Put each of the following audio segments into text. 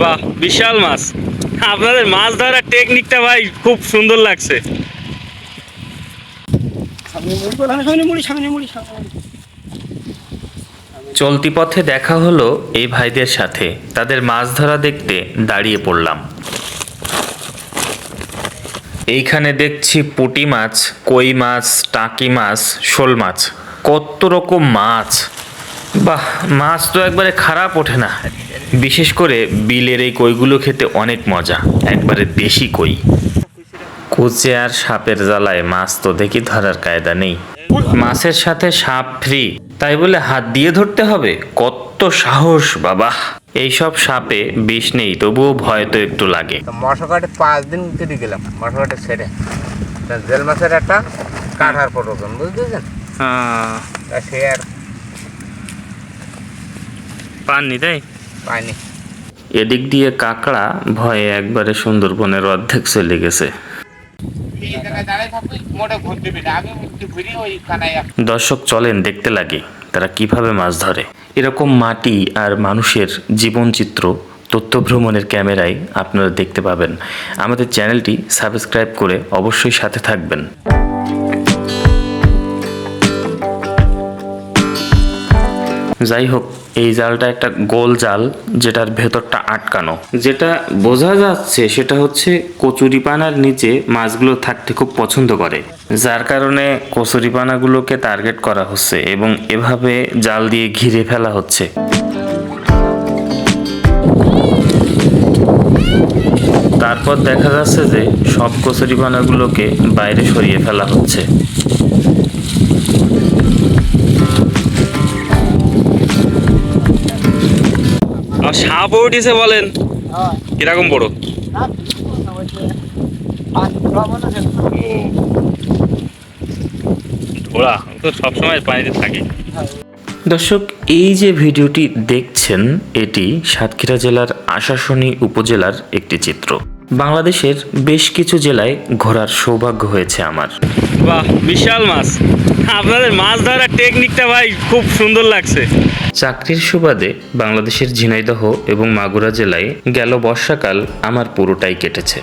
বাহ, বিশাল মাছ। আপনাদের মাছ ধরার টেকনিকটা ভাই খুব সুন্দর লাগছে। চলতি পথে দেখা হলো এই ভাইদের সাথে। তাদের মাছ ধরা দেখতে দাঁড়িয়ে পড়লাম। এইখানে দেখছি পুটি মাছ, কই মাছ, টাকি মাছ, শোল মাছ। কত রকম মাছ। বাহ, মাছ তো একবারে খারাপ ওঠে না। বিশেষ করে বিলের এই কইগুলো খেতে অনেক মজা একবারে দেশি কই। কুচে আর সাপের জ্বালায় মাছ তো দেখি ধরার কায়দা নেই। মাছের সাথে সাপ ফ্রি তাই বলে হাত দিয়ে ধরতে হবে? কত সাহস বাবা। এইসব সাপে বিষ নেই তবুও ভয় তো একটু লাগে। মশাকাটে পাঁচ দিন কেটে গেলাম মশাকাটে ছেড়ে। তা জেল মাছের একটা কাঠার প্রোটোকন বুঝতেছেন তা সে আর পাননি তাই? পায়নি। এদিক দিয়ে কাকড়া ভয়ে একবারে সুন্দরবনের অর্ধেক চলে গেছে। দর্শক, চলেন দেখতে লাগে তারা কীভাবে মাছ ধরে। এরকম মাটি আর মানুষের জীবনচিত্র তথ্য ভ্রমণের ক্যামেরায় আপনারা দেখতে পাবেন। আমাদের চ্যানেলটি সাবস্ক্রাইব করে অবশ্যই সাথে থাকবেন। যাই হোক, এই জালটা একটা গোল জাল যেটার ভেতরটা আটকানো। যেটা বোঝা যাচ্ছে সেটা হচ্ছে কচুরিপানার নিচে মাছগুলো থাকতে খুব পছন্দ করে। যার কারণে কচুরিপানাগুলোকে টার্গেট করা হচ্ছে এবং এভাবে জাল দিয়ে ঘিরে ফেলা হচ্ছে। তারপর দেখা যাচ্ছে যে সব কচুরিপানাগুলোকে বাইরে সরিয়ে ফেলা হচ্ছে। আর সাপ উঠেছে বলেন। হ্যাঁ, কীরকম বড়? তো সবসময় পানিতে থাকে। দর্শক এই যে ভিডিওটি দেখছেন এটি সাতক্ষীরা জেলার আশাশনী উপজেলার একটি চিত্র। বাংলাদেশের বেশ কিছু জেলায় ঘোরার সৌভাগ্য হয়েছে আমার। বাহ বিশাল মাছ। আপনাদের মাছ ধরার টেকনিকটা ভাই খুব সুন্দর লাগছে। চাকরির সুবাদে বাংলাদেশের ঝিনাইদহ এবং মাগুরা জেলায় গেল বর্ষাকাল আমার পুরোটাই কেটেছে।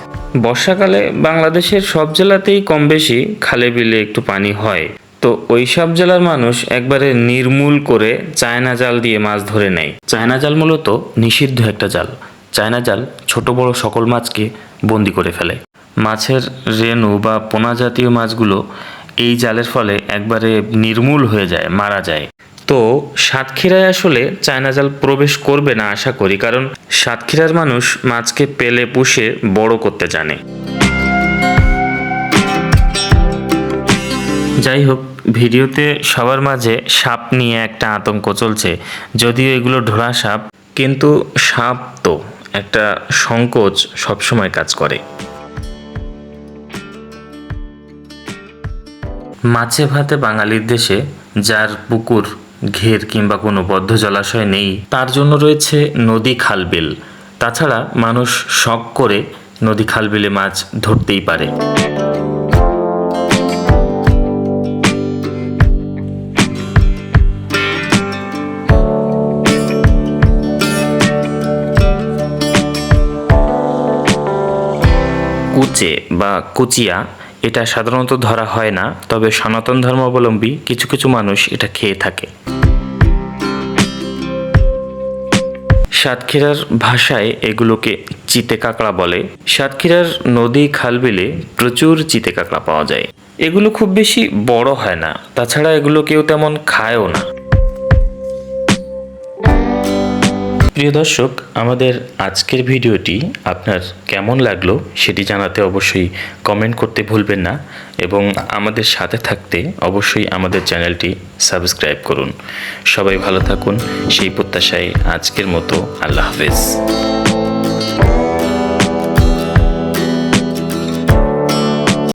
বর্ষাকালে বাংলাদেশের সব জেলাতেই কম বেশি খালে বিলে একটু পানি হয়। তো ওই সব জেলার মানুষ একবারে নির্মূল করে চায়না জাল দিয়ে মাছ ধরে নেয়। চায়না জাল মূলত নিষিদ্ধ একটা জাল। চায়না জাল ছোট বড় সকল মাছকে বন্দি করে ফেলে। মাছের রেণু বা পোনা জাতীয় মাছগুলো এই জালের ফলে একবারে নির্মূল হয়ে যায়, মারা যায়। তো সাতক্ষীরায় আসলে চায়না জাল প্রবেশ করবে না আশা করি, কারণ সাতক্ষীরার মানুষ মাছকে পেলে পুষে বড় করতে জানে। যাই হোক, ভিডিওতে সবার মাঝে সাপ নিয়ে একটা আতঙ্ক চলছে, যদিও এগুলো ঢোড়া সাপ, কিন্তু সাপ তো একটা সংকোচ সবসময় কাজ করে। মাছে ভাতে বাঙালির দেশে যার পুকুর ঘের কিংবা কোনো বদ্ধ জলাশয় নেই, তার জন্য রয়েছে নদী খালবিল। তাছাড়া মানুষ শখ করে নদী খালবিলে মাছ ধরতেই পারে। কুচে বা কুচিয়া, এটা সাধারণত ধরা হয় না, তবে সনাতন ধর্মাবলম্বী কিছু কিছু মানুষ এটা খেয়ে থাকে। সাতক্ষীরার ভাষায় এগুলোকে চিতে কাঁকড়া বলে। সাতক্ষীরার নদী খালবিলে প্রচুর চিতে কাঁকড়া পাওয়া যায়। এগুলো খুব বেশি বড় হয় না। তাছাড়া এগুলো কেউ তেমন খায়ও না। প্রিয় দর্শক, আমাদের আজকের ভিডিওটি আপনার কেমন লাগল সেটি জানাতে অবশ্যই কমেন্ট করতে ভুলবেন না এবং আমাদের সাথে থাকতে অবশ্যই আমাদের চ্যানেলটি সাবস্ক্রাইব করুন। সবাই ভালো থাকুন, সেই প্রত্যাশায় আজকের মতো আল্লাহ হাফেজ।